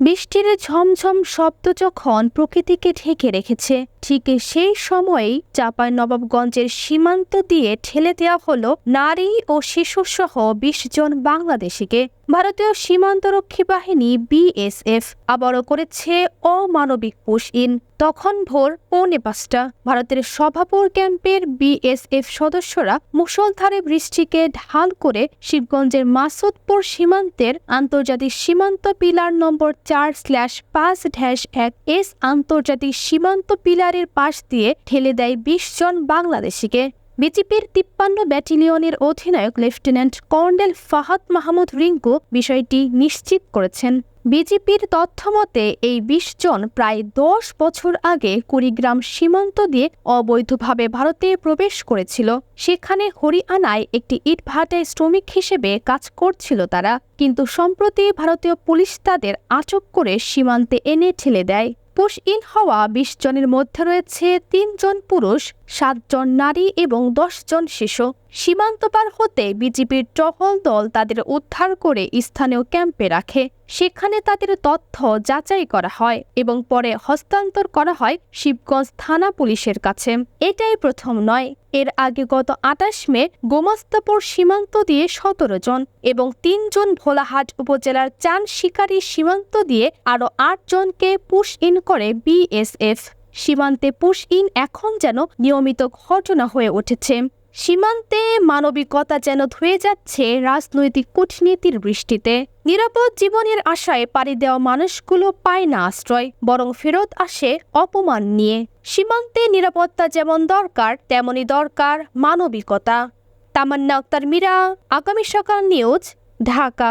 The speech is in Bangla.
বৃষ্টির ঝমঝম শব্দ যখন প্রকৃতিকে ঢেকে রেখেছে ঠিক সেই সময়েই চাঁপাই নবাবগঞ্জের সীমান্ত দিয়ে ঠেলে দেওয়া হলো নারী ও শিশুসহ বিশ জন বাংলাদেশিকে। ভারতীয় সীমান্তরক্ষী বাহিনী বিএসএফ আবারও করেছে অমানবিক পুশ ইন তখন ভোর পৌনে পাঁচটা ভারতের সভাপুর ক্যাম্পের বিএসএফ সদস্যরা মুষলধারে বৃষ্টিকে ঢাল করে শিবগঞ্জের মাসুদপুর সীমান্তের আন্তর্জাতিক সীমান্ত পিলার নম্বর চার স্ল্যাশ পাঁচ ড্যাশ এক এস আন্তর্জাতিক সীমান্ত পিলারের পাশ দিয়ে ঠেলে দেয় বিশ জন বাংলাদেশিকে। বিজেপির তিপ্পান্ন ব্যাটালিয়নের অধিনায়ক লেফটেন্যান্ট কর্নেল ফাহাদ মাহমুদ রিঙ্কু বিষয়টি নিশ্চিত করেছেন। বিজেপির তথ্যমতে, এই বিশ জন প্রায় দশ বছর আগে কুড়িগ্রাম সীমান্ত দিয়ে অবৈধভাবে ভারতে প্রবেশ করেছিল। সেখানে হরিয়ানায় একটি ইটভাটায় শ্রমিক হিসেবে কাজ করছিল তারা। কিন্তু সম্প্রতি ভারতীয় পুলিশ তাদের আটক করে সীমান্তে এনে ঠেলে দেয়। পুশ ইন হওয়া বিশ জনের মধ্যে রয়েছে তিনজন পুরুষ সাতজন নারী এবং জন শিশু সীমান্ত পার হতে বিজেপির টহল দল তাদের উদ্ধার করে স্থানীয় ক্যাম্পে রাখে। সেখানে তাদের তথ্য যাচাই করা হয় এবং পরে হস্তান্তর করা হয় শিবগঞ্জ থানা পুলিশের কাছে। এটাই প্রথম নয়। এর আগে গত আটাশ মে গোমাস্তাপুর সীমান্ত দিয়ে সতেরো জন এবং তিনজন ভোলাহাট উপজেলার চান শিকারী সীমান্ত দিয়ে আরও আট জনকে পুশ ইন করে বিএসএফ। সীমান্তে পুশ ইন এখন যেন নিয়মিত ঘটনা হয়ে উঠেছে। সীমান্তে মানবিকতা যেন ধুয়ে যাচ্ছে রাজনৈতিক কূটনীতির বৃষ্টিতে। নিরাপদ জীবনের আশায় পাড়ি দেওয়া মানুষগুলো পায় না আশ্রয়, বরং ফেরত আসে অপমান নিয়ে। সীমান্তে নিরাপত্তা যেমন দরকার তেমনই দরকার মানবিকতা। তামান্না আক্তার মীরা, আগামী সকাল নিউজ, ঢাকা।